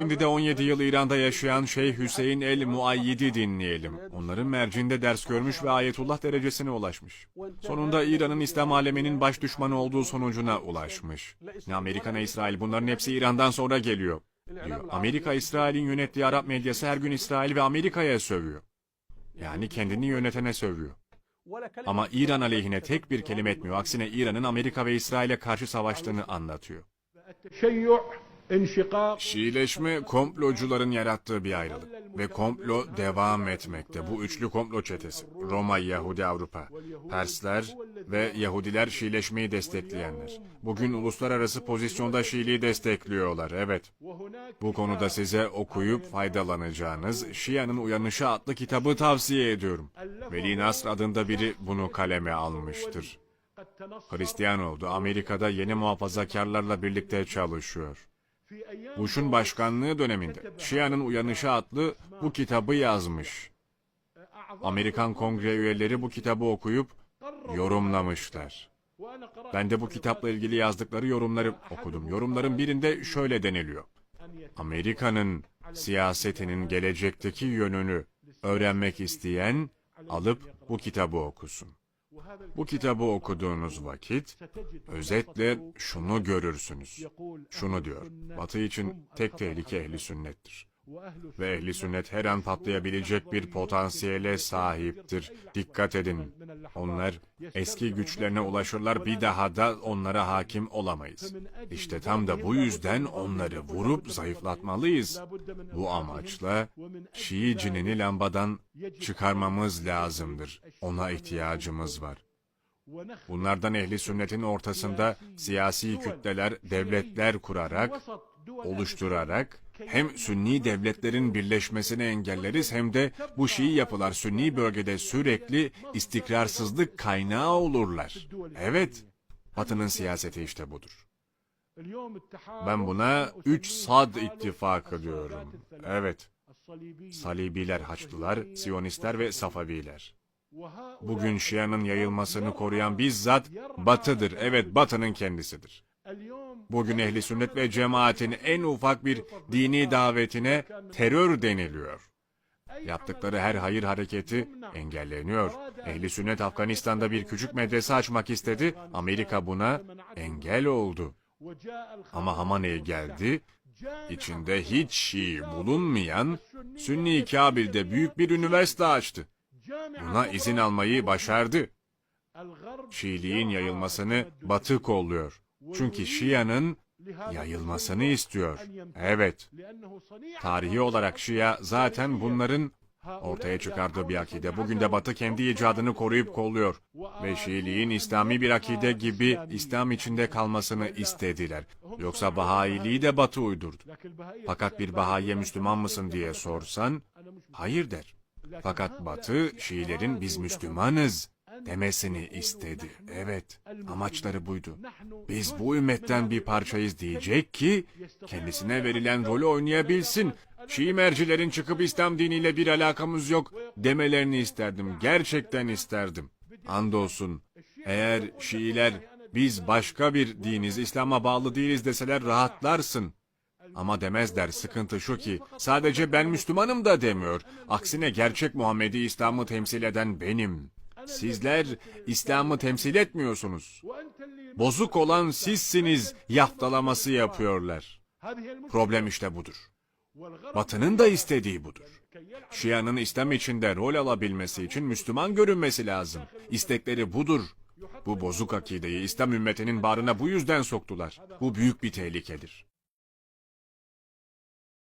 Şimdi de 17 yıl İran'da yaşayan Şeyh Hüseyin el Muayyid'i dinleyelim. Onların mercinde ders görmüş ve ayetullah derecesine ulaşmış. Sonunda İran'ın İslam aleminin baş düşmanı olduğu sonucuna ulaşmış. Ne Amerika ne İsrail bunların hepsi İran'dan sonra geliyor. Diyor. Amerika İsrail'in yönettiği Arap medyası her gün İsrail ve Amerika'ya sövüyor. Yani kendini yönetene sövüyor. Ama İran aleyhine tek bir kelime etmiyor. Aksine İran'ın Amerika ve İsrail'e karşı savaştığını anlatıyor. Şiileşme komplocuların yarattığı bir ayrılık ve komplo devam etmekte. Bu üçlü komplo çetesi Roma, Yahudi, Avrupa, Persler ve Yahudiler Şiileşmeyi destekleyenler. Bugün uluslararası pozisyonda Şiiliği destekliyorlar, evet. Bu konuda size okuyup faydalanacağınız Şia'nın Uyanışı adlı kitabı tavsiye ediyorum. Veli Nasr adında biri bunu kaleme almıştır. Hristiyan oldu. Amerika'da yeni muhafazakarlarla birlikte çalışıyor. Bush'un başkanlığı döneminde Şia'nın Uyanışı adlı bu kitabı yazmış. Amerikan Kongre üyeleri bu kitabı okuyup yorumlamışlar. Ben de bu kitapla ilgili yazdıkları yorumları okudum. Yorumların birinde şöyle deniliyor. Amerika'nın siyasetinin gelecekteki yönünü öğrenmek isteyen alıp bu kitabı okusun. Bu kitabı okuduğunuz vakit özetle şunu görürsünüz. Şunu diyor. Batı için tek tehlike ehli sünnettir. Ve ehli sünnet her an patlayabilecek bir potansiyele sahiptir. Dikkat edin. Onlar eski güçlerine ulaşırlar bir daha da onlara hakim olamayız. İşte tam da bu yüzden onları vurup zayıflatmalıyız. Bu amaçla Şii cinini lambadan çıkarmamız lazımdır. Ona ihtiyacımız var. Bunlardan ehli sünnetin ortasında siyasi kütleler, devletler kurarak oluşturarak hem Sünni devletlerin birleşmesini engelleriz hem de bu Şii yapılar Sünni bölgede sürekli istikrarsızlık kaynağı olurlar. Evet, Batı'nın siyaseti işte budur. Ben buna üç sad ittifakı diyorum. Evet, Salibiler, Haçlılar, Siyonistler ve Safaviler. Bugün Şia'nın yayılmasını koruyan bizzat Batı'dır. Evet, Batı'nın kendisidir. Bugün ehli sünnet ve cemaatin en ufak bir dini davetine terör deniliyor. Yaptıkları her hayır hareketi engelleniyor. Ehli sünnet Afganistan'da bir küçük medrese açmak istedi. Amerika buna engel oldu. Ama Hamane'ye geldi. İçinde hiç Şii bulunmayan Sünni Kabil'de büyük bir üniversite açtı. Buna izin almayı başardı. Şiiliğin yayılmasını Batı kolluyor. Çünkü Şia'nın yayılmasını istiyor. Evet, tarihi olarak Şia zaten bunların ortaya çıkardığı bir akide. Bugün de Batı kendi icadını koruyup kolluyor ve Şiiliğin İslami bir akide gibi İslam içinde kalmasını istediler. Yoksa Bahailiği de Batı uydurdu. Fakat bir Bahaiye Müslüman mısın diye sorsan, hayır der. Fakat Batı, Şiilerin biz Müslümanız demesini istedi. Evet, amaçları buydu. Biz bu ümmetten bir parçayız diyecek ki, kendisine verilen rolü oynayabilsin. Şii mercilerin çıkıp İslam diniyle bir alakamız yok demelerini isterdim. Gerçekten isterdim. Andolsun, eğer Şiiler biz başka bir diniz, İslam'a bağlı değiliz deseler rahatlarsın. Ama demezler sıkıntı şu ki sadece ben Müslümanım da demiyor. Aksine gerçek Muhammedi İslam'ı temsil eden benim. Sizler İslam'ı temsil etmiyorsunuz. Bozuk olan sizsiniz yaftalaması yapıyorlar. Problem işte budur. Batı'nın da istediği budur. Şia'nın İslam içinde rol alabilmesi için Müslüman görünmesi lazım. İstekleri budur. Bu bozuk akideyi İslam ümmetinin barına bu yüzden soktular. Bu büyük bir tehlikedir.